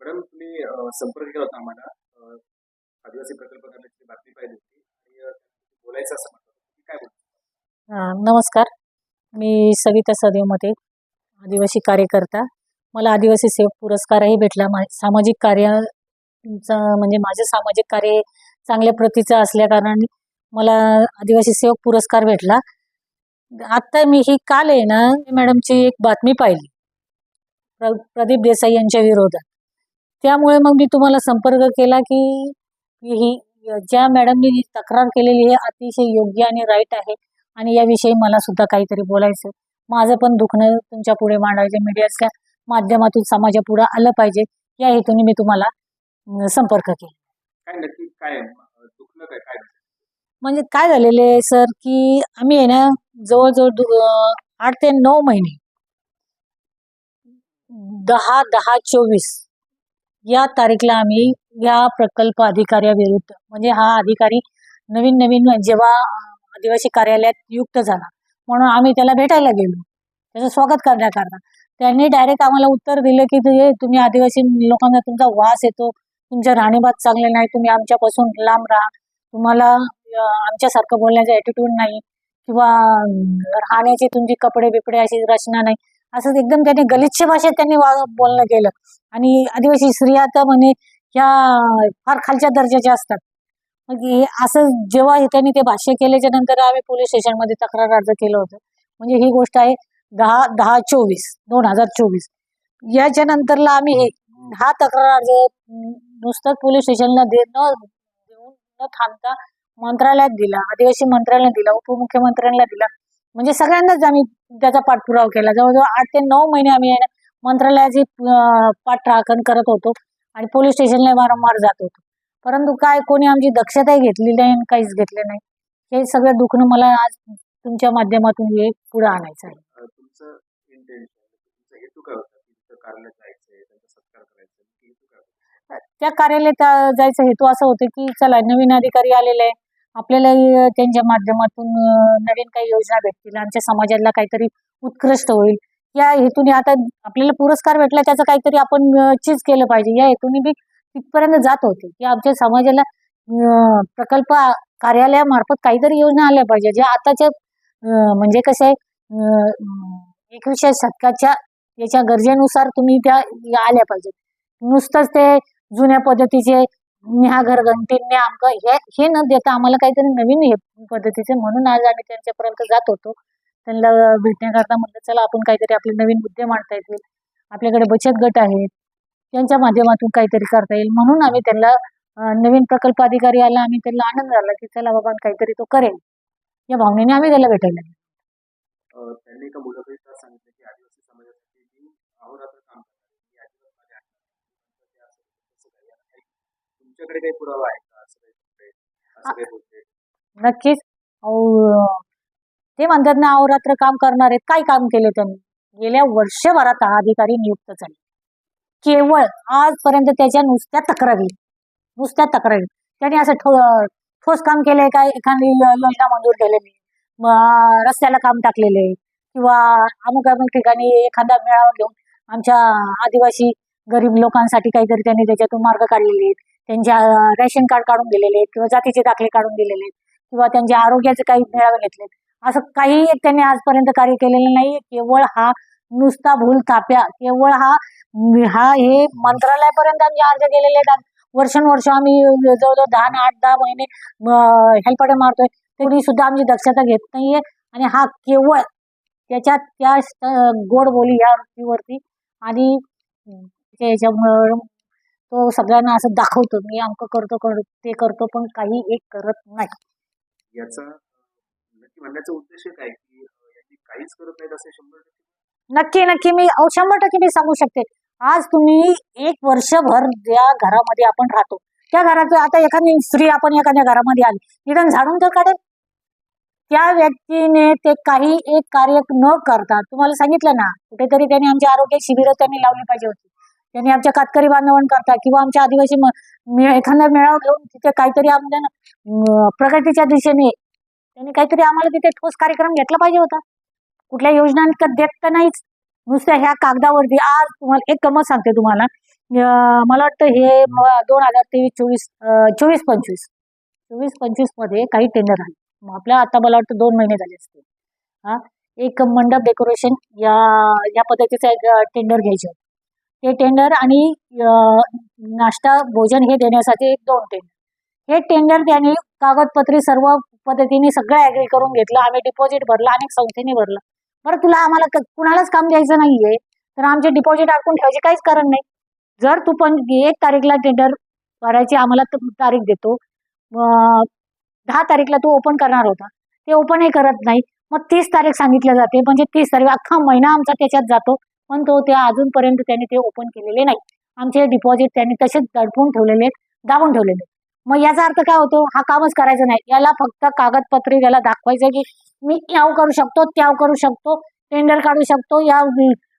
Madam तुम्ही संपर्क केला होता आम्हाला. आदिवासी प्रकल्प करण्याची बातमी पाहिली होती आणि बोलायचं असं म्हटलं काय बोलता? नमस्कार. मी सविता सदेव मते आदिवासी कार्यकर्ता. मला आदिवासी सेवक पुरस्कारही भेटला. मा सामाजिक कार्य म्हणजे माझं सामाजिक कार्य चांगल्या प्रतीचं असल्याकारण मला आदिवासी सेवक पुरस्कार भेटला. आत्ता मी ही काल आहे ना मॅडमची एक बातमी पाहिली. प्र प्रदीप देसाई यांच्या विरोधात. त्यामुळे मग मी तुम्हाला संपर्क केला की ही ज्या मॅडमनी ही तक्रार केलेली आहे अतिशय योग्य आणि राईट आहे. आणि याविषयी मला सुद्धा काहीतरी बोलायचं माझं पण दुखणं तुमच्यापुढे मांडायचं मीडियाच्या माध्यमातून समाजापुढे आलं पाहिजे. या हेतूने मी तुम्हाला संपर्क केला. काय काय म्हणजे काय झालेलं आहे सर की आम्ही आहे ना जवळजवळ आठ ते नऊ महिने दहा दहा चोवीस या तारीखला आम्ही या प्रकल्प अधिकाऱ्याविरुद्ध म्हणजे हा अधिकारी नवीन नवीन जेव्हा आदिवासी कार्यालयात नियुक्त झाला म्हणून आम्ही त्याला भेटायला गेलो. त्याचं स्वागत करण्याकरता. त्यांनी डायरेक्ट आम्हाला उत्तर दिलं की तुम्ही आदिवासी लोकांना तुमचा वास येतो तुमच्या राणीबात चांगले नाही तुम्ही आमच्यापासून लांब राहा. तुम्हाला आमच्यासारखं बोलण्याचा ॲटिट्यूड नाही किंवा राहण्याची तुमची कपडे बिपडे अशी रचना नाही. असं एकदम त्यांनी गलिच्छ भाषेत त्यांनी बोलणं केलं. आणि आदिवासी स्त्रिया तर म्हणे ह्या फार खालच्या दर्जाच्या असतात. मग हे असं जेव्हा त्यांनी ते भाष्य केल्याच्यानंतर आम्ही पोलीस स्टेशनमध्ये तक्रार अर्ज केलं होतं. म्हणजे ही गोष्ट आहे दहा दहा चोवीस दोन हजार चोवीस. याच्या नंतरला आम्ही हे हा तक्रार अर्ज नुसतं पोलीस स्टेशनला दे न देऊन न थांबता मंत्रालयात दिला आदिवासी मंत्रालयात दिला उपमुख्यमंत्र्यांना दिला. म्हणजे सगळ्यांनाच आम्ही त्याचा पाठपुरावा केला. जवळजवळ आठ ते नऊ महिने आम्ही मंत्रालयाची पाठराखण करत होतो आणि पोलीस स्टेशनला वारंवार जात होतो. परंतु काय कोणी आमची दक्षताही घेतली नाही आणि काहीच घेतलं नाही. हे सगळं दुखणं मला आज तुमच्या माध्यमातून हे पुढे आणायचं आहे. त्या कार्यालयात जायचा हेतू असं होतं की चला नवीन अधिकारी आलेले आहे. आपल्याला त्यांच्या माध्यमातून नवीन काही योजना भेटतील आमच्या समाजाला काहीतरी उत्कृष्ट होईल. या हेतूने आता आपल्याला पुरस्कार भेटला त्याचं काहीतरी आपण चीज केलं पाहिजे. या हेतूने मी तिथपर्यंत जात होते. की आमच्या समाजाला प्रकल्प कार्यालयामार्फत काहीतरी योजना आल्या पाहिजे. ज्या आताच्या म्हणजे कसं आहे अं, शतकाच्या याच्या गरजेनुसार तुम्ही त्या आल्या पाहिजेत. नुसतंच ते जुन्या पद्धतीचे न्या घर न्या हे हे न देता आम्हाला काहीतरी नवीन हे पद्धतीचे म्हणून आज आम्ही त्यांच्यापर्यंत जात होतो. त्यांना भेटण्याकरता म्हटलं चला आपण काहीतरी आपले नवीन मुद्दे मांडता येतील. आपल्याकडे बचत गट आहेत. त्यांच्या माध्यमातून काहीतरी करता येईल. म्हणून आम्ही त्यांना नवीन प्रकल्प अधिकारी आला. आम्ही त्यांना आनंद झाला की चला बाबा काहीतरी तो करेल. या भावनेने आम्ही त्याला भेटायला त्यांनी एका मुलाखतीत सांगितलं की आदिवासी समाजासाठी मी अहोरात्र काम करणार मी अजिबात माझ्या हातात नाही. ते असं तसं काही आहे. काही- तुमच्याकडे काही पुरावा आहे का? असं काही बोलते असं काही बोलते? नक्कीच. अहो, ते म्हणतात ना अहोरात्र काम करणार आहेत. काय काम केले त्यांनी? गेल्या वर्षभरात हा अधिकारी नियुक्त झाले. केवळ आजपर्यंत त्याच्या नुसत्या तक्रारी नुसत्या तक्रारी. त्यांनी असं ठो ठोस काम केलंय काय एखादी यो- योजना मंजूर केलेली. म- रस्त्याला काम टाकलेले. किंवा अमुक अमुक ठिकाणी एखादा मेळावा घेऊन आमच्या आदिवासी गरीब लोकांसाठी काहीतरी त्यांनी त्याच्यातून मार्ग काढलेले आहेत. त्यांच्या रेशन कार्ड काढून दिलेले आहेत किंवा जातीचे दाखले काढून दिलेले आहेत किंवा त्यांच्या आरोग्याचे काही मेळावे घेतले असं काही त्यांनी आजपर्यंत कार्य केलेलं नाही. केवळ हा नुसता भूल थाप्या. केवळ हा हा हे मंत्रालयापर्यंत आमचे अर्ज गेलेले आहेत. वर्षानुवर्ष आम्ही जवळजवळ दहा ना आठ दहा महिने हेल्पडे मारतोय. तरी सुद्धा आमची दक्षता घेत नाहीये. आणि हा केवळ त्याच्या त्या गोड बोली या वृत्तीवरती आणि त्याच्या तो सगळ्यांना असं दाखवतो मी अमकं करतो करतो ते करतो पण काही एक करत नाही. याचा नक्की म्हणण्याचा उद्देश काय की अ, यांनी काहीच करत नाहीत असे शंभर टक्के? नक्की नक्की. मी अहो, शंभर टक्के मी सांगू शकते. आज तुम्ही एक वर्षभर ज्या घरामध्ये आपण राहतो त्या घरात आता एखादी स्त्री आपण एखाद्या घरामध्ये आली निदान झाडून तर काढेल. त्या व्यक्तीने ते काही एक कार्य न करता तुम्हाला सांगितलं ना कुठेतरी त्यांनी आमच्या आरोग्य शिबिरं त्यांनी लावली पाहिजे होती. त्यांनी आमच्या कातकरी बांधवण करता किंवा आमच्या आदिवासी म- एखादा मेळावा घेऊन तिथे काहीतरी आमच्या प्रगतीच्या दिशेने त्यांनी काहीतरी आम्हाला तिथे ठोस कार्यक्रम घेतला पाहिजे होता. कुठल्या योजना देत तर नाहीच. नुसत्या ह्या कागदावरती आज तुम्हाला एक गमत सांगते तुम्हाला. मला वाटतं हे दोन हजार तेवीस चोवीस चोवीस पंचवीस. चोवीस पंचवीसमध्ये काही टेंडर आले. मग आपल्या आता मला वाटतं दोन महिने झाले असते हा? एक मंडप डेकोरेशन या या पद्धतीचं एक टेंडर घ्यायचे होते. ते टेंडर आणि नाश्ता भोजन हे देण्यासाठी एक दोन टेंडर हे टेंडर त्यांनी कागदपत्री सर्व पद्धतीने सगळं ॲग्री करून घेतलं. आम्ही डिपॉझिट भरलं अनेक संस्थेने भरलं. बरं तुला आम्हाला कुणालाच काम द्यायचं नाहीये. तर आमचे डिपॉझिट अडकून ठेवायचे काहीच कारण नाही. जर तू पण एक तारीखला टेंडर भरायची आम्हाला तारीख देतो. दहा तारीखला तू ओपन करणार होता. ते ओपनही करत नाही. मग तीस तारीख सांगितलं जाते. म्हणजे तीस तारीख अख्खा महिना आमचा त्याच्यात जातो. पण तो त्या अजूनपर्यंत त्यांनी ते ओपन केलेले नाही. आमचे डिपॉझिट त्यांनी तसेच दडपून ठेवलेले आहेत दाबून ठेवलेले मग याचा अर्थ काय होतो? हा कामच करायचा नाही. याला फक्त कागदपत्रे याला दाखवायचं की मी याव करू शकतो त्याव करू शकतो टेंडर काढू शकतो या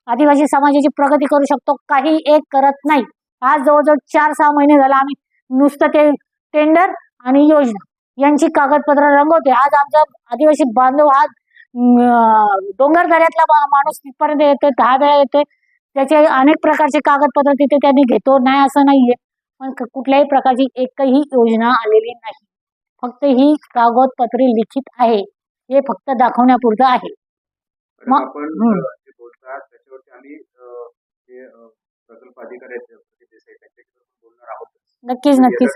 आदिवासी समाजाची प्रगती करू शकतो काही एक करत नाही. आज जवळजवळ चार सहा महिने झाला आम्ही नुसतं ते टेंडर आणि योजना यांची कागदपत्र रंगवते आज आमचा आदिवासी बांधव हा डोंगर दऱ्यातला माणूस तिथपर्यंत येतोय दहा वेळा येतोय. त्याचे अनेक प्रकारचे कागदपत्र तिथे त्यांनी घेतो. नाही असं नाहीये. पण कुठल्याही प्रकारची एकही योजना आलेली नाही. फक्त ही कागदपत्रे लिखित आहे. हे फक्त दाखवण्यापुरतं आहे. मग- नक्कीच नक्कीच.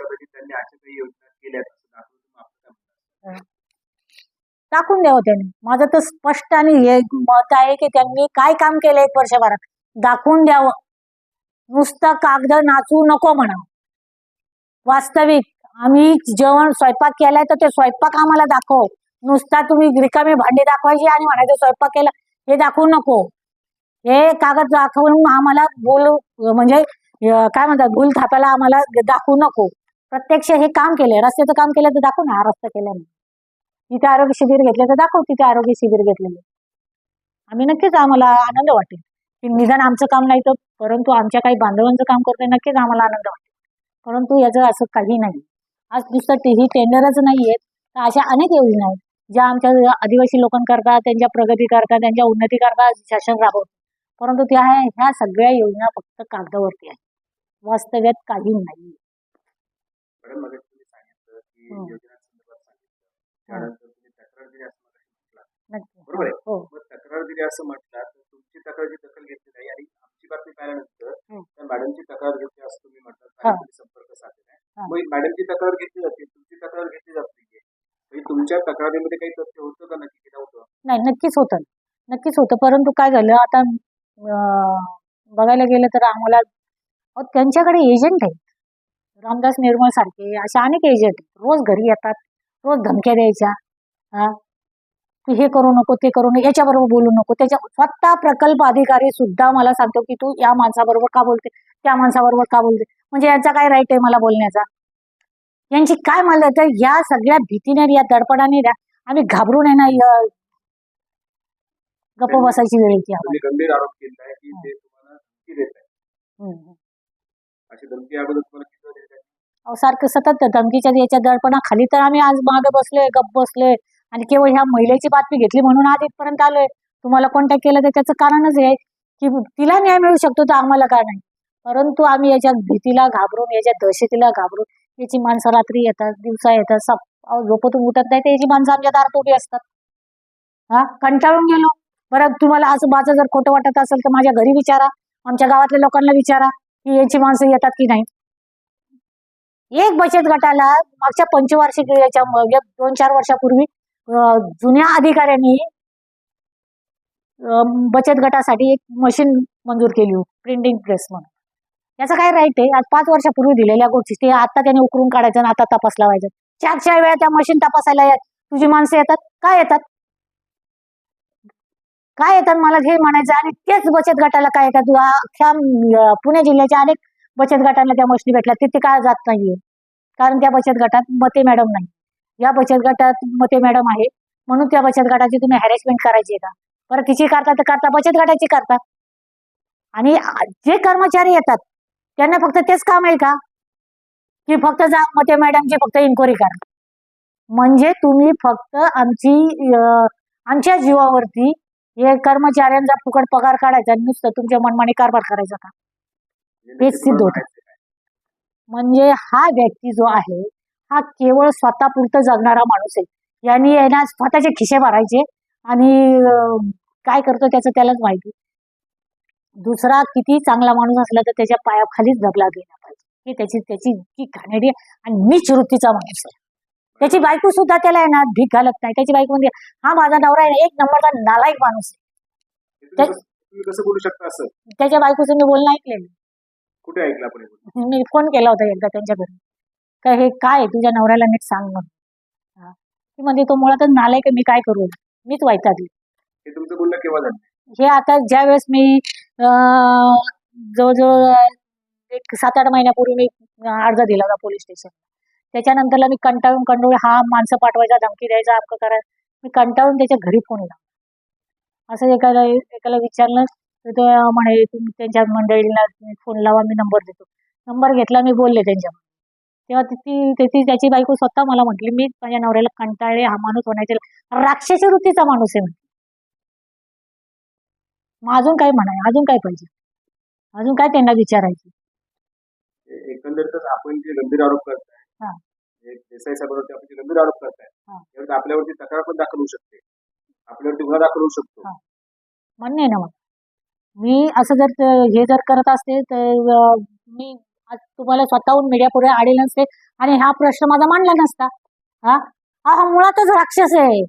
टाकून द्यावं त्यांनी. माझं तर स्पष्ट आणि हे मत आहे की त्यांनी काय काम केलं एक वर्षभरात? दाखवून द्यावं. नुसतं कागद नाचू नको म्हणा. वास्तविक आम्ही जेवण स्वयंपाक केलाय तर ते स्वयंपाक आम्हाला दाखव. नुसता तुम्ही रिकामी भांडी दाखवायची आणि म्हणायचं स्वयंपाक केला हे दाखवू नको. हे कागद दाखवून आम्हाला भूल म्हणजे काय म्हणतात भूल थापायला आम्हाला दाखवू नको. प्रत्यक्ष हे काम केलंय. रस्त्याचं काम केलं तर दाखवू ना हा रस्ता केला नाही. तिथे आरोग्य शिबिर घेतले तर दाखव तिथे आरोग्य शिबिर घेतलेले. आम्ही नक्कीच आम्हाला आनंद वाटेल. की निदान आमचं काम नाही तर परंतु आमच्या काही बांधवांचं काम करतोय नक्कीच आम्हाला आनंद वाटेल. परंतु याचं असं काही नाही. आज नुसतं ते ही टेंडरच नाही आहेत तर अशा अनेक योजना आहेत ज्या आमच्या आदिवासी लोकांकरता त्यांच्या प्रगतीकरता त्यांच्या उन्नतीकरता शासन राबवत. परंतु त्या ह्या सगळ्या योजना फक्त कागदावरती आहेत. वास्तव्यात काही नाही मॅडम मग तुम्ही सांगितलं की हं. योजनांसंदर्भात सांगितलं त्यानंतर तुम्ही तक्रार दिली असं मला म्हटलं. बरोबर आहे? हो. मग तक्रार दिली असं म्हटलं तर तुमची तक्रारची दखल घेतली नाही आणि आमची बातमी पाहिल्यानंतर हं. त्या मॅडमची तक्रार घेतली असं तुम्ही हा. तुम्ही संपर्क साधला हा. आहे मग मॅडमची तक्रार घेतली जाते तुमची तक्रार घेतली जात नाहीये. म्हणजे तुमच्या तक्रारीमध्ये काही तथ्य होतं का नक्की नव्हतं? नाही नक्कीच होतं. नक्कीच होतं. परंतु काय झालं आता बघायला गेलं तर आम्हाला त्यांच्याकडे एजंट आहेत. रामदास निर्मळ सारखे असे अनेक एजंट आहेत. रोज घरी येतात. रोज धमक्या द्यायच्या. हा? तू हे करू नको ते करू नको याच्याबरोबर बोलू नको. त्याच्या स्वतः प्रकल्प अधिकारी सुद्धा मला सांगतो की तू या माणसाबरोबर का बोलते? त्या माणसाबरोबर का बोलते? म्हणजे यांचा काय राईट आहे मला बोलण्याचा? यांची काय मला तर या सगळ्या भीतीने या दडपणाने आम्ही घाबरून आहे ना य- गप्प बसायची वेळ येते गंभीर आरोप केला आहे की ते तुम्हाला धमकी देत आहे. अशी धमकी अगोदर तुम्हाला किती वेळा दिली आहे? अहो, सारखं सतत धमकीच्या याच्या दडपणाखाली तर आम्ही आज मागे बसलोय गप्प बसलोय. आणि केवळ ह्या महिलेची बातमी घेतली म्हणून आज इथपर्यंत आलोय. तुम्हाला कॉन्टॅक्ट केलं तर त्याचं कारणच आहे की तिला न्याय मिळू शकतो तर आम्हाला का नाही? परंतु आम्ही याच्या भीतीला घाबरून याच्या दहशतीला घाबरून याची माणसं रात्री येतात दिवसा येतात सप अहो, उठत नाही तर याची माणसं आमच्या दारात उभी असतात. हा? कंटाळून गेलो. बरं तुम्हाला असं माझं जर खोटं वाटत असेल तर माझ्या घरी विचारा आमच्या गावातल्या लोकांना विचारा की याची माणसं येतात की नाही. एक बचत गटाला मागच्या पंचवार्षिक याच्या दोन चार वर्षापूर्वी जुन्या अधिकाऱ्यांनी बचत गटासाठी एक मशीन मंजूर केली प्रिंटिंग प्रेस म्हणून. याचा काय राईट आहे? आज पाच वर्षापूर्वी दिलेल्या गोष्टी ते आता त्याने उकरून काढायचं आणि आता तपास लावायचं चार चार वेळा त्या मशीन तपासायला तुझी माणसं येतात? काय येतात? काय येतात? मला हे म्हणायचं आणि तेच बचत गटाला काय येतात अख्ख्या पुणे जिल्ह्याच्या अनेक बचत गटांना त्या मशिनी भेटल्या तिथे काय जात नाहीये? कारण त्या बचत गटात मते मॅडम नाही. या बचत गटात मते मॅडम आहे. म्हणून त्या बचत गटाची तुम्ही हॅरेसमेंट करायची का? बरं तिची करता तर करता बचत गटाची करता. आणि जे कर्मचारी येतात त्यांना फक्त तेच काम आहे का? की फक्त जा मते मॅडमची फक्त इन्क्वायरी करा. म्हणजे तुम्ही फक्त आमची आमच्या जीवावरती हे कर्मचाऱ्यांचा फुकट पगार काढायचा नुसतं तुमच्या मनमानी कारभार करायचा का? नक्की सिद्ध होतं. म्हणजे हा व्यक्ती जो आहे हा केवळ स्वतःपुरतं जगणारा माणूस आहे. यांनी आहे ना स्वतःचे खिसे भरायचे आणि काय करतो त्याचं त्यालाच माहिती. दुसरा किती चांगला माणूस असला तर त्याच्या पायाखालीच दबला गेला पाहिजे. की त्याची त्याची इतकी घाणेरडी आणि नीच वृत्तीचा माणूस आहे. त्याची बायको सुद्धा त्याला आहे ना भीक घालत नाही. त्याची बायको म्हणजे हा माझा नवरा आहे एक नंबरचा नालायक माणूस आहे. हे त्याच्या बायकोचं मी बोलणं ऐकलेलं कुठे ऐकलं आपण हे बोलणं? मी फोन केला होता एकदा त्यांच्या घरी. का हे काय आहे? तुझ्या नवऱ्याला नीट सांग म्हणून. हा. ती म्हणजे तो मुळातच नालायक आहे, मी काय करू? मीच वैतागली हे तुमचं बोलणं केव्हा झालं? हे आता ज्या वेळेस मी अं, जवळजवळ एक सात आठ महिन्यापूर्वी मी अर्ज दिला होता पोलीस स्टेशन त्याच्यानंतरला मी कंटाळून कंटाळून हा माणसं पाठवायचा धमकी द्यायचा अक्क करायचा मी कंटाळून त्याच्या घरी फोन लावला. असं एकाला एकाला विचारलं तर ते म्हणे तुम्ही त्यांच्या मंडळीला फोन लावा मी नंबर देतो. नंबर घेतला मी बोलले त्यांच्यावर. तेव्हा ती त्याची त्याची बायको स्वतः मला म्हटली मी माझ्या नवऱ्याला कंटाळले हा माणूस होण्याचे राक्षसी वृत्तीचा माणूस आहे. मग अजून काय म्हणाय अजून काय पाहिजे? अजून काय त्यांना विचारायचं? एकंदरीतच आपण जे गंभीर आरोप करताय हा. एक देसाई साहेबांवरती आपण जे गंभीर आरोप करताय आपल्यावरती तक्रार पण दाखल होऊ शकते. आपल्यावरती गुन्हा दाखल होऊ शकतो. हा. म्हणणं आहे ना मग मी असं जर हे जर करत असते तर मी आज तुम्हाला स्वतःहून मीडिया पुढे आले नसते आणि हा प्रश्न माझा मांडला नसता. हा? हा हा मुळातच राक्षस आहे.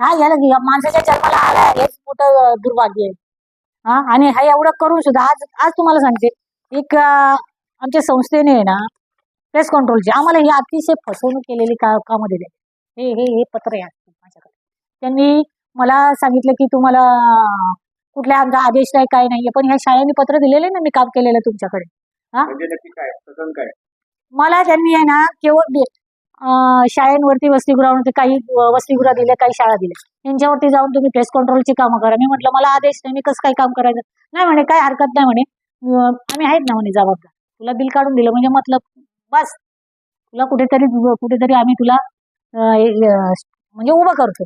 हा याला या माणसाच्या जन्माला आला हेच मोठं दुर्भाग्य आहे. हा? आणि हा एवढं करून सुद्धा आज आज तुम्हाला सांगते. एक आमच्या संस्थेने आहे ना प्रेस कंट्रोलची आम्हाला ही अतिशय फसवणूक केलेली का कामं दिले हे हे हे पत्र आहे माझ्याकडे. त्यांनी मला सांगितलं की तुम्हाला कुठल्या आमचा आदेश नाही काय नाहीये. पण ह्या शाळेने पत्र दिलेले ना मी काम केलेलं तुमच्याकडे. म्हणजे नक्की काय? प्रकरण काय? मला त्यांनी आहे ना केवळ अं, शाळांवरती वसतिगृहावरती काही अं, वसतिगृह दिले काही शाळा दिल्या. यांच्यावरती जाऊन तुम्ही पेस्ट कंट्रोलची कामं करा. मी म्हटलं मला आदेश नाही मी कसं काय काम करायचं? नाही म्हणे काय हरकत नाही म्हणे. अं, आम्ही आहेत ना म्हणे जबाबदार. तुला बिल काढून दिलं म्हणजे मतलब बस. तुला कुठेतरी कुठेतरी आम्ही तुला अं, हे, अं, म्हणजे उभं करतो.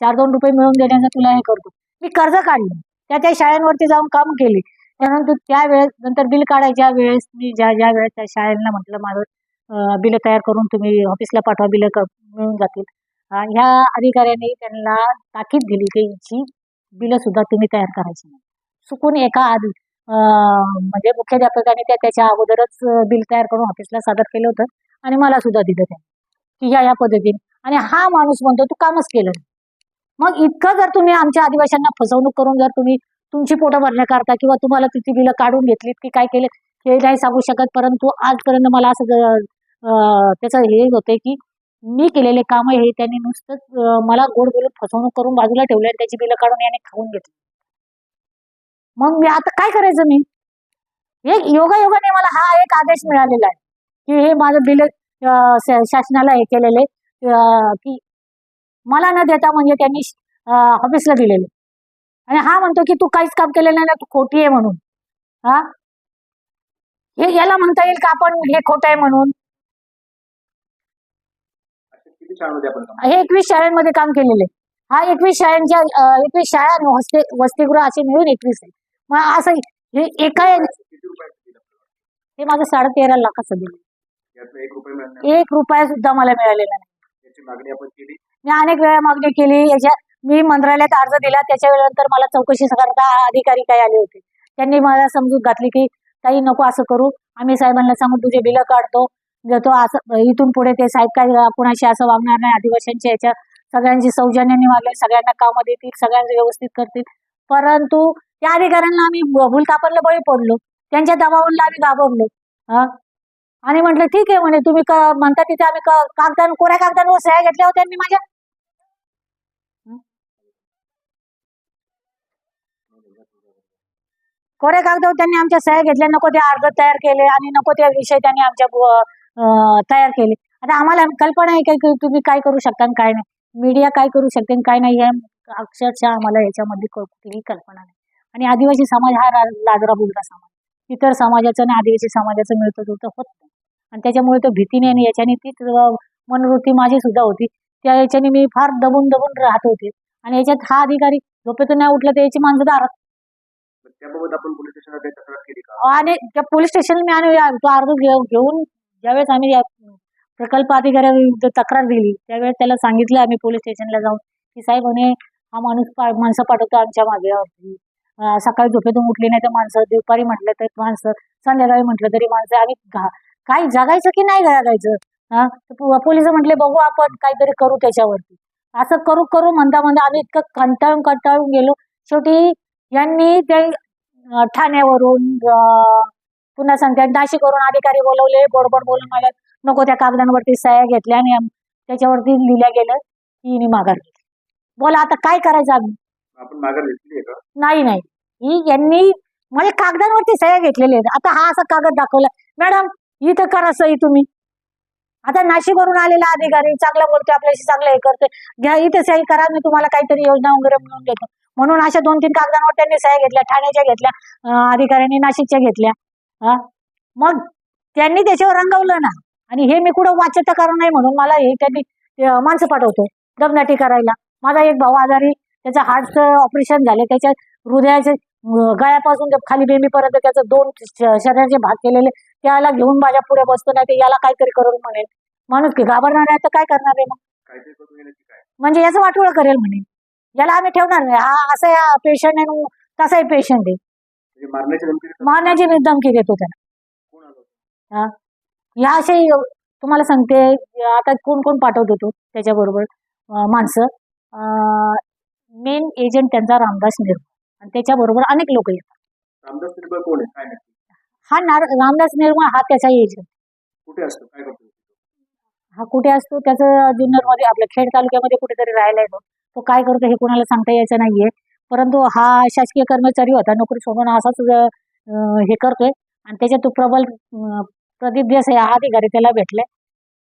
चार दोन रुपये मिळवून देण्याचा तुला हे करतो. मी कर्ज काढलं. त्या त्या शाळांवरती जाऊन काम केले. त्यानंतर त्यावेळेस नंतर बिल काढायच्या वेळेस मी ज्या ज्या वेळेस त्या शाळेला म्हटलं माझं बिल तयार करून तुम्ही ऑफिसला पाठवा बिल मिळून जातील. ह्या अधिकाऱ्यांनी त्यांना ताकीद दिली की हिची बिलं सुद्धा तुम्ही तयार करायची नाही. चुकून एका आधी म्हणजे मुख्याध्यापकाने त्या त्याच्या अगोदरच बिल तयार करून ऑफिसला सादर केलं होतं आणि मला सुद्धा दिलं त्यांनी. की ह्या या पद्धतीने. आणि हा माणूस म्हणतो तू कामच केलं मग इतकं जर तुम्ही आमच्या आदिवासींना फसवणूक करून जर तुम्ही तुमची पोटं भरण्याकरता किंवा तुम्हाला तिथे बिलं काढून घेतलीत की काय केले हे नाही सांगू शकत. परंतु आजपर्यंत मला असं त्याचं हे होते की मी केलेले काम हे त्यांनी नुसतंच मला गोड बोलून फसवणूक करून बाजूला ठेवले आणि त्याची बिलं काढून याने खाऊन घेतली. मग मी आता काय करायचं मी? एक योगायोगाने मला हा एक आदेश मिळालेला आहे की हे माझं बिल शासनाला हे केलेले की मला न देता म्हणजे त्यांनी ऑफिसला दिलेले. आणि हा म्हणतो की तू काहीच काम केलेलं नाही ना, तू खोटी आहे म्हणून. हा? हे याला म्हणता येईल का आपण? हे खोटं आहे म्हणून. हे एकवीस शाळांमध्ये काम केलेले हा एकवीस शाळांच्या एकवीस शाळा आणि वसति वसतिगृह असे मिळून एकवीस आहे. मग असं हे एका हे माझं साडे तेरा लाखाचं मिळणार एक रुपया सुद्धा मला मिळालेला नाही. याची मागणी आपण केली. मी अनेक वेळा मागणी केली. याच्या मी मंत्रालयात अर्ज दिला. त्याच्या वेळेनंतर मला चौकशी करता अधिकारी काही आले होते. त्यांनी मला समजूत घातली की काही नको असं करू. आम्ही साहेबांना सांगून तुझे बिलं काढतो. घेतो असं इथून पुढे ते साहेब काय कुणाशी असं वागणार नाही. आदिवासींच्या याच्या सगळ्यांची सौजन्याने वागले सगळ्यांना कामं देतील. सगळ्यांना व्यवस्थित करतील. परंतु त्या अधिकाऱ्यांना आम्ही भूलतापरला बळी पडलो. त्यांच्या दबावाला आम्ही घाबरलो. आणि म्हटलं ठीक आहे. म्हणे तुम्ही म्हणता तिथे आम्ही कागदान कोऱ्या कागदांवर सह्या घेतल्या होत्या त्यांनी माझ्या? कोऱ्या कागदावर त्यांनी आमच्या सह्या घेतल्या नको ते अर्ज तयार केले आणि नको त्या विषय त्यांनी आमच्या तयार केले. आता आम्हाला कल्पना आहे काय की तुम्ही काय करू शकता आणि काय नाही. मीडिया काय करू शकते आणि काय नाही आहे अक्षरशः आम्हाला याच्यामध्ये कुठलीही कल्पना नाही. आणि आदिवासी समाज हा लाजरा बुजरा समाज. इतर समाजाचं आणि आदिवासी समाजाचं मिळतं जुळतं होत नाही. आणि त्याच्यामुळे तो भीतीने आणि याच्याने तीच मनोवृत्ती माझी सुद्धा होती. त्या याच्याने मी फार दबून दबून राहत होते. आणि याच्यात हा अधिकारी झोपेतून नाही उठला तर याची माणसं दारात मग त्याबाबत आपण पोलीस स्टेशनला काही तक्रार केली का? आणि त्या पोलीस स्टेशन मी आणि तो अर्ज घेऊ- घेऊन ज्यावेळेस आम्ही या प्रकल्प अधिकाऱ्याविरुद्ध तक्रार दिली त्यावेळेस त्याला सांगितलं आम्ही पोलीस स्टेशनला जाऊन की साहेब म्हणे हा माणूस माणसं पाठवतो आमच्या मागेवरती अं, सकाळी झोपेतून उठली नाही तर माणसं दुपारी म्हटलं तर माणसं संध्याकाळी म्हटलं तरी माणसं आम्ही काय जगायचं की नाही जगायचं? हा? पोलीस म्हटले बघू आपण काहीतरी करू त्याच्यावरती. असं करू करू म्हणता म्हणता आम्ही इतकं कंटाळून कंटाळून गेलो. शेवटी यांनी ते ठाण्यावरून पुन्हा सांगते नाशिकवरून अधिकारी बोलवले बडबड बोलून मला नको त्या कागदांवरती सह्या घेतल्या आणि त्याच्यावरती लिहिल्या गेलं की माघार घेतली. बोला आता काय करायचं आम्ही? नाही नाही. ही यांनी म्हणजे कागदांवरती सह्या घेतलेल्या आहेत. आता हा असा कागद दाखवला. मॅडम इथं करा सही तुम्ही. आता नाशिकवरून आलेला अधिकारी चांगला बोलतोय आपल्याशी चांगलं हे करतोय. घ्या इथे सही करा मी तुम्हाला काहीतरी योजना वगैरे मिळवून देतो. म्हणून अशा दोन तीन कागदांवर त्यांनी सह्या घेतल्या ठाण्याच्या घेतल्या अधिकाऱ्यांनी नाशिकच्या घेतल्या. हा मग त्यांनी त्याच्यावर रंगवलं ना. आणि हे मी कुठं वाचत कारण नाही म्हणून मला हे त्यांनी माणसं पाठवतो दमदाटी करायला. माझा एक भाऊ आजारी त्याचं हार्टचं ऑपरेशन झालं त्याच्या हृदयाचे गळ्यापासून ते खाली बेंबीपर्यंत त्याचं दोन शरीराचे भाग केलेले त्याला घेऊन माझ्या पुढे बसतो नाही तर याला काहीतरी करून म्हणेल. माणूस की घाबरणार नाही तर काय करणार आहे मग? म्हणजे याचं वाटोळं करेल म्हणे. याला आम्ही ठेवणार नाही. हा असं या पेशंट आहे तसाही पेशंट आहे. म्हणजे मारण्याची धमकी देतो? त्याला? ह्या असे तुम्हाला सांगते आता कोण कोण पाठवत होतो त्याच्याबरोबर माणसं. मेन एजंट त्यांचा रामदास निर्मळ आणि त्याच्याबरोबर अनेक लोक येतात. रामदास निर्भय कोण आहे? काय नक्की हा नार रामदास निर्मळ हा त्याचा एजंट कुठे असतो? काय करतो? हा कुठे असतो? त्याचं जुन्नरमध्ये आपल्या खेड तालुक्यामध्ये कुठेतरी राहायला येतो. तो काय करतो हे कोणाला सांगता यायचं नाहीये. परंतु हा शासकीय कर्मचारी होता नोकरी सोडून असाच अं, हे करतोय. आणि त्याच्यात तो प्रबल अं, प्रदीप देसाई हा अधिकारी त्याला भेटले.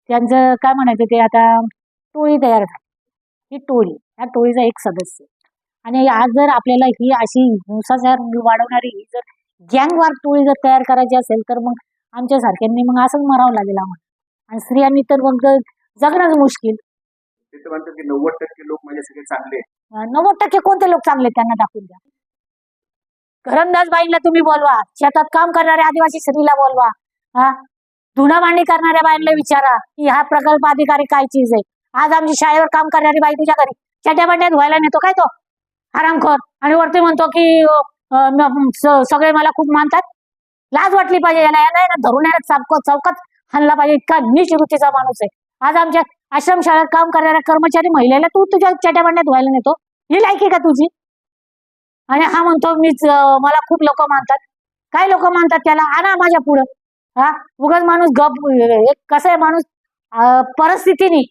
त्यांचं काय म्हणायचं ते आता टोळी तयार झाली. ही टोळी ह्या टोळीचा एक सदस्य आणि आज जर आपल्याला ही अशी हिंसाचार वाढवणारी ही जर गँगवार टोळी जर तयार करायची असेल तर मग आमच्यासारख्यांनी मग असंच मरावं लागेल आम्हाला. आणि स्त्रियांनी तर मग जगणंच मुश्किल. नव्वद टक्के लोक म्हणजे सगळे चांगले. नव्वद टक्के कोणते लोक चांगले त्यांना दाखवून द्या. घरंदाज बाईंना तुम्ही बोलवा. शेतात काम करणाऱ्या आदिवासी स्त्रीला बोलवा. हा? धुणं भांडी करणाऱ्या बाईंना विचारा की हा प्रकल्प अधिकारी काय चीज आहे? आज आमची शाळेवर काम करणारी बाई तुझ्या घरी चट्या धुवायला नेतो काय तो? आरामखोर आणि वरती म्हणतो की सगळे मला खूप मानतात. लाज वाटली पाहिजे याला. याला ना धरून याला चौकात हल्ला पाहिजे. इतका निशवृत्तीचा माणूस आहे. आज आमच्या आश्रमशाळेत काम करणाऱ्या कर्मचारी महिलेला तू तुझ्या चट्या भांड्यात व्हायला नेतो. ही लायकी का तुझी? आणि हा म्हणतो मीच मला खूप लोक मानतात. काय लोक मानतात त्याला? आणा माझ्या पुढं. हा? उगाच माणूस गप एक कसं आहे माणूस? परिस्थितीने.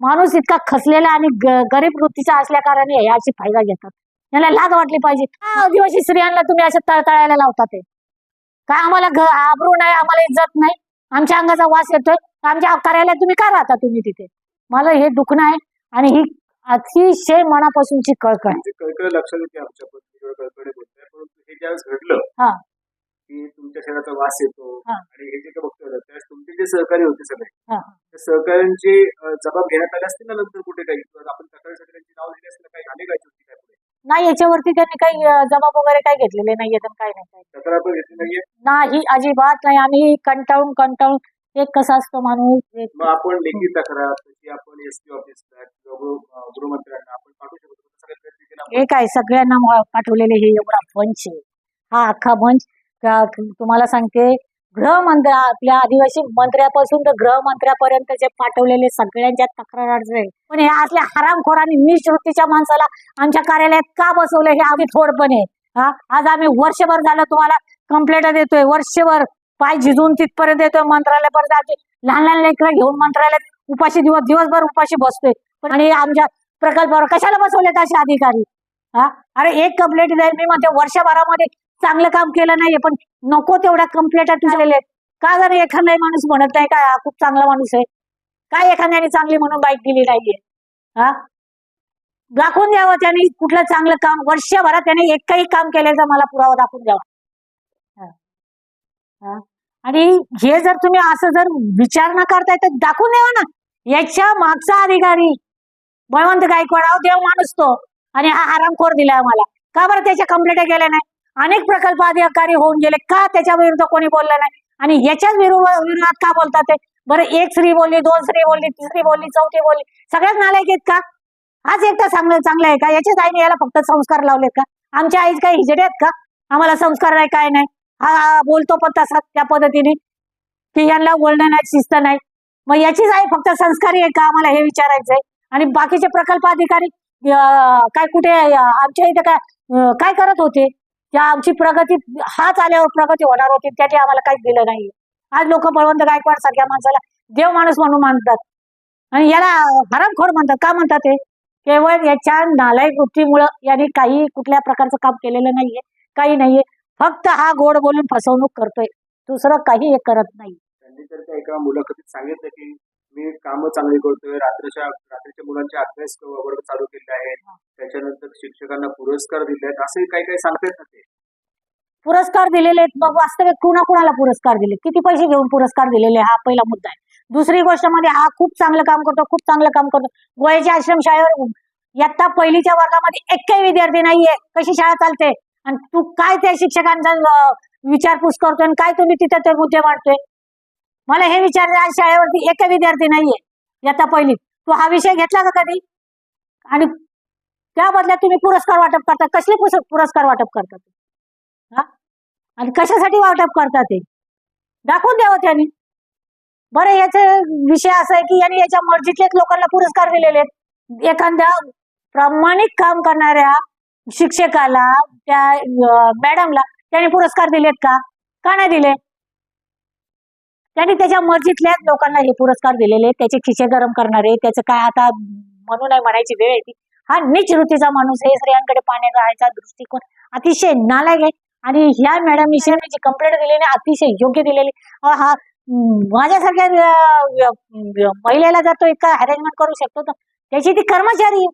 माणूस इतका खचलेला आणि गरीब वृत्तीचा असल्या कारणाने याची फायदा घेतात. याला लाज वाटली पाहिजे. का आदिवासी स्त्रियांना तुम्ही असं तळतळायला लावतात ते. काय आम्हाला आबरू नाही आम्हाला इज्जत नाही? आमच्या अंगाचा वास येतोय. आमच्या कार्यालयात तुम्ही का राहता तुम्ही तिथे? मला हे दुखणं आहे आणि ही अतिशय मनापासूनची कळकळ. म्हणजे कळकळ लक्षात येते आमच्या घडलं हा. की तुमच्या शरीराचा वास येतो. आणि हे जे काही बघतोय त्यावेळेस तुमचे जे सहकारी होते सगळे. त्या सहकाऱ्यांचे अं, जबाब घेण्यात आले असतील ना नंतर कुठे काही? आपण तक्रारीसाठी त्यांची नाव दिली असतील काही झाले काय चुकी काय पुढे? नाही याच्यावरती त्यांनी काही जबाब वगैरे काही घेतलेले नाहीये तर काही नाही तक्रार पण घेतली नाहीये? नाही अजिबात नाही. आम्ही कंटाळून कंटाळून एक कसा असतो माणूस? मग आपण लेखी तक्रार आपण एस पी ऑफिसला किंवा गृहमंत्र्यांना आपण पाठवू शकतो? हे काय सगळ्यांना पाठवलेले हे एवढा आहे. हा अख्खा का- तुम्हाला सांगते गृहमंत्री आपल्या आदिवासी मंत्र्यापासून तर गृहमंत्र्यापर्यंत जे पाठवलेले सगळ्यांच्या तक्रार पण हे असल्या हरामखोर आणि नीच वृत्तीच्या माणसाला आमच्या कार्यालयात का बसवलं हे आम्ही थोडपणे हा? आज आम्ही वर्षभर झालं तुम्हाला कंप्लेंट देतोय. वर्षभर पाय झिजून तिथपर्यंत येतोय मंत्रालयापर्यंत आमची लहान लहान लेकरं घेऊन मंत्रालयात उपाशी दिवस दिवसभर उपाशी बसतोय. पण आणि आमच्या प्रकल्पावर कशाला बसवलेत असे अधिकारी? हा? अरे एक कंप्लेंट द्यायला मी म्हणते वर्षभरामध्ये चांगलं काम केलं नाहीये पण नको तेवढ्या कंप्लेंट झालेल्या आहेत. का जर एखादा माणूस म्हणत नाही का खूप चांगला माणूस आहे? काय एखाद्याने चांगली म्हणून बाईक दिली नाहीये? हा? दाखवून द्यावं त्याने कुठलं चांगलं काम वर्षभरात त्याने एकही काम केल्याचा मला पुरावा दाखवून द्यावा. हा. हा. आणि हे जर तुम्ही असं जर विचार न करताय तर दाखवून द्यावा ना. याच्या मागचा अधिकारी बळवंत गायकवाड देव माणूस तो. आणि हा आरामखोर दिला आम्हाला. का बरं त्याच्या कंप्लेंट गेल्या नाही अनेक प्रकल्प अधिकारी होऊन गेले. का त्याच्या विरुद्ध कोणी बोललं नाही? आणि याच्याच विरु- विरोधात का बोलतात ते? बरं एक स्त्री बोलली दोन स्त्री बोलली तिसरी बोलली चौथी बोलली. सगळ्याच नालायक आहेत का? आज एकटा चांगलं चांगलं आहे का? याच्याच आईने याला फक्त संस्कार लावलेत का? आमच्या आईच काही हिजडे आहेत का? आम्हाला संस्कार नाही काय नाही. हा बोलतो पण तसा त्या पद्धतीने. की यांना बोलणं नाही शिस्त नाही. मग याचीच आई फक्त संस्कारी आहे का? आम्हाला हे विचारायचंय. आणि बाकीचे प्रकल्प अधिकारी काय कुठे आमच्या इथे काय काय करत होते? त्या आमची प्रगती हाच आल्यावर प्रगती होणार होती त्याची आम्हाला काहीच दिलं नाही आज लोक बळवंत गायकवाड सारख्या माणसाला देव माणूस म्हणून मानतात. आणि याला हरामखोर म्हणतात. का म्हणतात ते केवळ याच्या नालायक वृत्तीमुळं याने काही कुठल्या प्रकारचं काम केलेलं नाहीये काही नाहीये. फक्त हा गोड बोलून फसवणूक करतोय. दुसरं काही हे करत नाही. त्यांनी तर एका मुलाखतीत सांगितलं की मी कामं चांगली करतोय. रात्रीच्या रात्रीच्या मुलांचे अभ्यास वर्ग चालू केले आहेत. त्याच्यानंतर शिक्षकांना पुरस्कार दिले आहेत असे काही काही सांगतायत ना ते? पुरस्कार दिलेले आहेत. वास्तविक कुणा कुणाला पुरस्कार दिले? किती पैसे घेऊन पुरस्कार दिलेले? हा पहिला मुद्दा आहे. दुसरी गोष्टमध्ये हा खूप चांगलं काम करतो खूप चांगलं काम करतो. गोयाच्या आश्रमशाळेवर इयत्ता पहिलीच्या वर्गामध्ये एकही विद्यार्थी नाहीये. कशी शाळा चालते? आणि तू काय त्या शिक्षकांचा विचारपूस करतोय? आणि काय तुम्ही तिथे ते मुद्दे मांडतोय? मला हे विचारले आज शाळेवरती एक विद्यार्थी नाहीये येता पहिली. तू हा विषय घेतला का कधी? आणि त्या बदल्यात तुम्ही पुरस्कार वाटप करता. कसले पुरस्कार वाटप करता हा? आणि कशासाठी वाटप करता ते? दाखवून द्यावं त्यांनी. बरं याचा विषय असा आहे की यांनी याच्या मर्जीतल्याच लोकांना पुरस्कार दिलेले आहेत. एखाद्या प्रामाणिक काम करणाऱ्या शिक्षकाला त्या मॅडमला त्यांनी पुरस्कार दिलेत का? का नाही दिले? त्यांनी त्याच्या मर्जीतल्याच लोकांना हे पुरस्कार दिलेले त्याचे खिसे गरम करणारे त्याचं काय आता म्हणून नाही म्हणायची वेळ येते. हा नीच वृत्तीचा माणूस हे स्त्रियांकडे पाण्याचा राहायचा दृष्टिकोन अतिशय नालायक आहे. आणि ह्या मॅडम जी कंप्लेंट दिलेली आहे, अतिशय योग्य दिलेली हा माझ्यासारख्या महिलेला जर तो इतका अरेंजमेंट करू शकतो तर त्याची ती कर्मचारी आहे.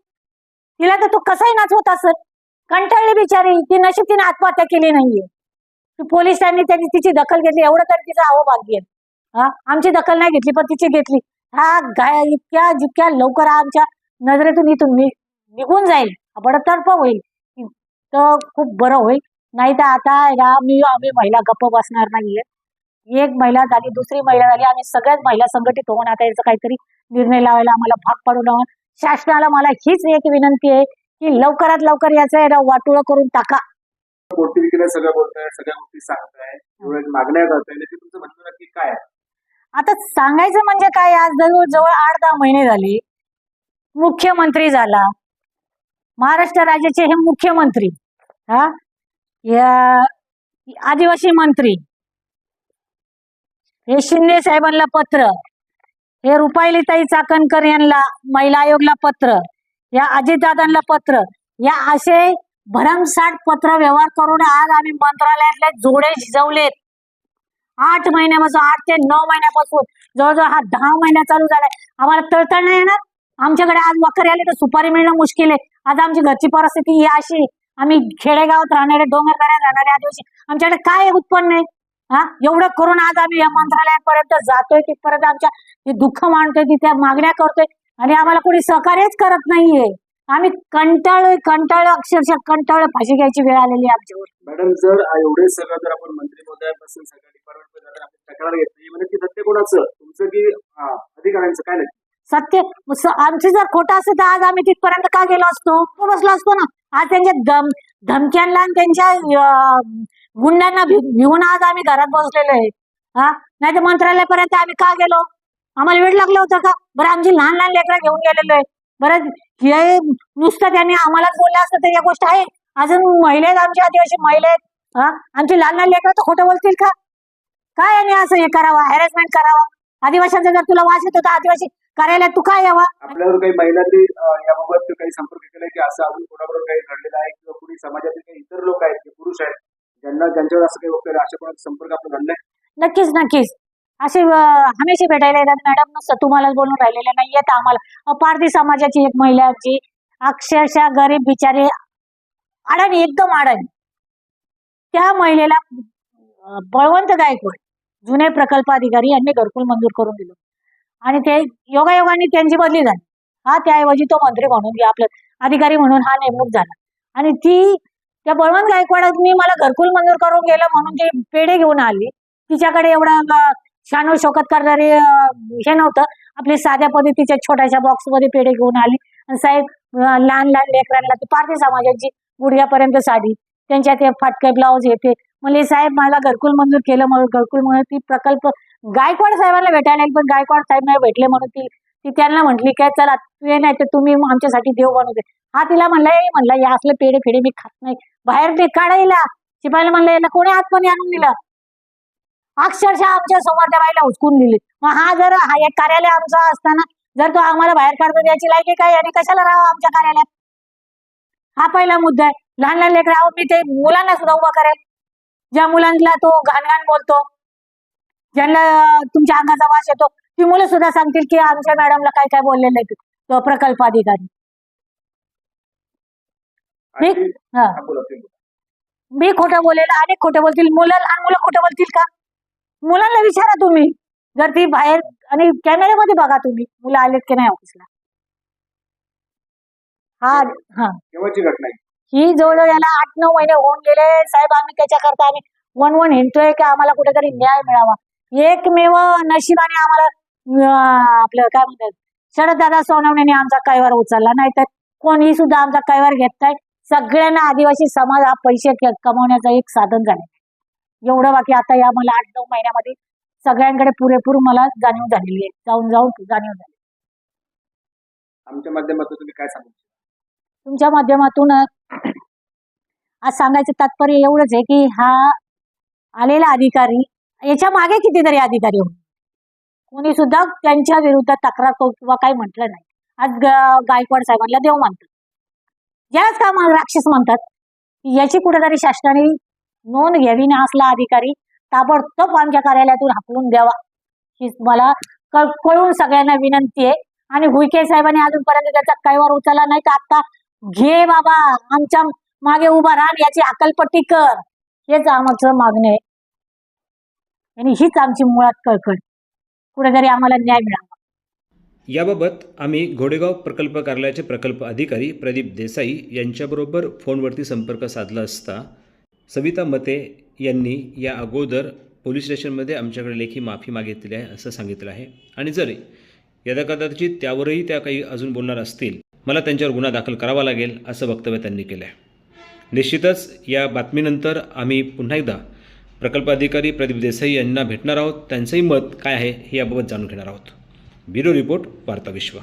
तिला तर तो कसाही नाचवत असत कंटाळली बिचारी ती नशीब तिने आत्महत्या केली नाहीये. पोलिसांनी त्यांनी तिची दखल घेतली. एवढं तरी तिचा अहो भाग्य आहे. हा? आमची दखल नाही घेतली पण तिची घेतली. हा गाय इतक्या जितक्या लवकर आमच्या नजरेतून इथून निघून जाईल बडतर्फ होईल तर खूप बरं होईल. नाही तर आता या मी आम्ही महिला गप्प बसणार नाहीये. एक महिला झाली दुसरी महिला झाली आम्ही सगळ्याच महिला संघटित होऊन आता याचा काहीतरी निर्णय लावायला आम्हाला भाग पाडून हवं. शासनाला मला हीच एक विनंती आहे की लवकरात लवकर याचं आहे करून टाका. सगळं बोलताय सगळ्या गोष्टी सांगताय मागण्या करताय तुमचं म्हणणं की काय? आता सांगायचं म्हणजे काय? आज जवळ जवळ आठ दहा महिने झाले. मुख्यमंत्री झाला. महाराष्ट्र राज्याचे हे मुख्यमंत्री हा? या आदिवासी मंत्री. हे शिंदे साहेबांना पत्र. हे रुपायलीताई चाकणकर यांना महिला आयोगला पत्र. या अजितदादांना पत्र. या असे भरमसाठ पत्र व्यवहार करून आज आम्ही मंत्रालयातले जोडे झिजवलेत. आठ महिन्यापासून आठ ते नऊ महिन्यापासून जवळजवळ हा दहा महिना चालू झालाय. आम्हाला तळतळ नाही येणार. आमच्याकडे आज वखरे आले तर सुपारी मिळणं मुश्किल आहे. आज आमची घरची परिस्थिती ही अशी आम्ही खेडेगावात राहणारे डोंगरदऱ्यात राहणारे आदिवासी आमच्याकडे काय उत्पन्न आहे? हा? एवढं करून आज आम्ही या मंत्रालयापर्यंत जातोय तिथपर्यंत आमच्या दुःख मांडतोय तिथे मागण्या करतोय. आणि आम्हाला कोणी सहकार्यच करत नाहीये. आम्ही कंटाळ कंटाळ अक्षरशः कंटाळ फाशी घ्यायची वेळ आलेली आहे आमच्यावर मॅडम जर एवढे सगळं जर आपण मंत्री महोदयापासून सगळ्या डिपार्टमेंट जर आपण तक्रार घेतली म्हणजे सत्य कोणाचं? तुमचं की अं, अधिकाऱ्यांचं? काय नाही. सत्य स- आमची जर खोटं असतं तर आज आम्ही तिथपर्यंत का गेलो असतो? तो बसलो असतो ना. आज त्यांच्या दम धमक्यांना आणि त्यांच्या अं, गुंडांना भी- भिवून आज आम्ही घरात बसलेलो आहे. हा? नाही तर मंत्रालयापर्यंत आम्ही का गेलो? आम्हाला वेळ लागलं होतं का? बरं आमची लहान लहान लेकरं घेऊन गेलेलो आहे. बरं हे नुसतं त्यांनी आम्हालाच बोललं असतं तर या गोष्ट आहे. अजून महिला आहेत आमच्या आदिवासी महिला आहेत. हा? आमची लहान लहान लेकरं तर खोटं बोलतील का? काय यांनी असं हे करावं? हॅरेसमेंट करावं? आदिवासींचा जर तुला वास येतो तर आदिवासी कार्यालयात तू काय यावा? आपल्यावर काही महिलांनी याबाबत काही संपर्क केलाय की असं अजून कोणाबरोबर काही घडलेलं आहे किंवा कुणी समाजातील काही इतर लोक आहेत की पुरुष आहेत ज्यांना ज्यांच्यावर असं काही अशा कोणाचा संपर्क आपला घडलाय? नक्कीच नक्कीच. असे हमेशा भेटायला येतात. मॅडम नुसतं तुम्हाला बोलून राहिलेले नाही येत आम्हाला. अं, पारधी समाजाची एक महिला जी अक्षरशः गरीब बिचारे अडाणी एकदम अडाणी. त्या महिलेला बळवंत गायकवाड जुने प्रकल्प अधिकारी यांनी घरकुल मंजूर करून दिलं. आणि ते योगायोगाने त्यांची बदली झाली. हा त्याऐवजी तो मंत्री म्हणून आपलं अधिकारी म्हणून हा नेमणूक झाला. आणि ती त्या बळवंत गायकवाडात मी मला घरकुल मंजूर करून गेलं म्हणून ते पेढे घेऊन आली तिच्याकडे एवढा शानो शोकत करणारे हे नव्हतं. आपली साध्या पद्धतीच्या छोट्याशा बॉक्समध्ये पेढे घेऊन आली. आणि साहेब लहान लहान लेकरांना ती पारधी समाजाची गुडघ्यापर्यंत साडी त्यांच्या ते फाटके ब्लाऊज येते. म्हणजे साहेब मला घरकुल मंजूर केलं म्हणून घरकुल म्हणून ती प्रकल्प गायकवाड साहेबांना भेटायला पण गायकवाड साहेब नाही भेटले म्हणून ती ती त्यांना म्हटली काय चला ते नाही तर तुम्ही आमच्यासाठी देव बनवते हा तिला म्हणलं म्हणला म्हणलं या असले पेढे फेडे मी खात नाही. बाहेर ते काढायला. शिपायला म्हणलं याला कोणी आतमध्ये आणून दिलं? अक्षरशः आमच्यासमोर त्या बाईला उचकून दिली. मग हा जर हा एक कार्यालय आमचा असताना जर तो आम्हाला बाहेर काढतो याची लायकी काय आणि कशाला राहावं आमच्या कार्यालयात? हा पहिला मुद्दा आहे. लहान लहान लेकर आहो मी ते मुलांना सुद्धा उभा करेल. ज्या मुलांना तो घाणघाण बोलतो ज्यांना तुमच्या अंगाचा वास येतो ती मुलं सुद्धा सांगतील की आमच्या मॅडमला काय काय बोललेलं आहे. तो प्रकल्प अधिकारी. मी- हा. मी खोटं बोलेल आणि खोटं बोलतील. मुलं लहान मुलं खोटं बोलतील का? मुलांना विचारा तुम्ही. जर ती बाहेर आणि कॅमेऱ्यामध्ये बघा तुम्ही. मुलं आलेत की नाही ऑफिसला? हा हा. केव्हाची घटना आहे? ही जवळजवळ याला आठ नऊ महिने होऊन गेले. साहेब आम्ही त्याच्याकरता आम्ही वन वन हिंडतोय की आम्हाला कुठेतरी न्याय मिळावा. एकमेव नशिबाने आम्हाला अं, आपलं काय म्हणतात? शरददादा सोनवणे आमचा कैवार उचलला. नाही तर कोणी सुद्धा आमचा कैवार घेत नाही सगळ्यांना आदिवासी समाज हा पैसे क- कमवण्याचं एक साधन झालं एवढं बाकी आता या मला आठ नऊ महिन्यामध्ये सगळ्यांकडे पुरेपूर मला जाणीव झालेली आहे. जाऊन जाऊन जाणीव झाली. आमच्या माध्यमातून तुम्ही काय सांगू? तुमच्या माध्यमातून आज सांगायचं तात्पर्य एवढंच आहे की हा आलेला अधिकारी याच्या मागे कितीतरी अधिकारी होते. कोणी सुद्धा त्यांच्या विरुद्ध तक्रार करू किंवा काही म्हटलं नाही. आज गायकवाड साहेबांना देव मानतात. ज्यालाच का राक्षस म्हणतात याची कुठेतरी शासनाने नोंद घ्यावी ना असला अधिकारी. ताबडतोब आमच्या कार्यालयातून हाकलून द्यावा. ही मला कळून सगळ्यांना विनंती आहे. आणि हुईके साहेबांनी अजूनपर्यंत त्याचा कैवार उचलला नाही तर आता घे बाबा आमच्या मागे उभा राहा याची अकलपट्टी कर. हेच आमचं मागणे आहे. आणि हीच आमची मुळात कळकळ. कुठेतरी आम्हाला न्याय मिळावा. याबाबत आम्ही घोडेगाव प्रकल्प कार्यालयाचे प्रकल्प अधिकारी प्रदीप देसाई यांच्याबरोबर फोनवरती संपर्क साधला असता सविता मते यांनी या अगोदर पोलीस स्टेशनमध्ये आमच्याकडे लेखी माफी मागितली आहे असं सांगितलं आहे. आणि जर यदाकदाचित त्यावरही त्या काही अजून बोलणार असतील मला त्यांच्यावर गुन्हा दाखल करावा लागेल असं वक्तव्य त्यांनी केलं आहे निश्चितच या बातमीनंतर आम्ही पुन्हा एकदा प्रकल्प अधिकारी प्रदीप देसाई यांना भेटणार आहोत. त्यांचंही मत काय आहे हे याबाबत जाणून घेणार आहोत. ब्युरो रिपोर्ट वार्ता विश्वा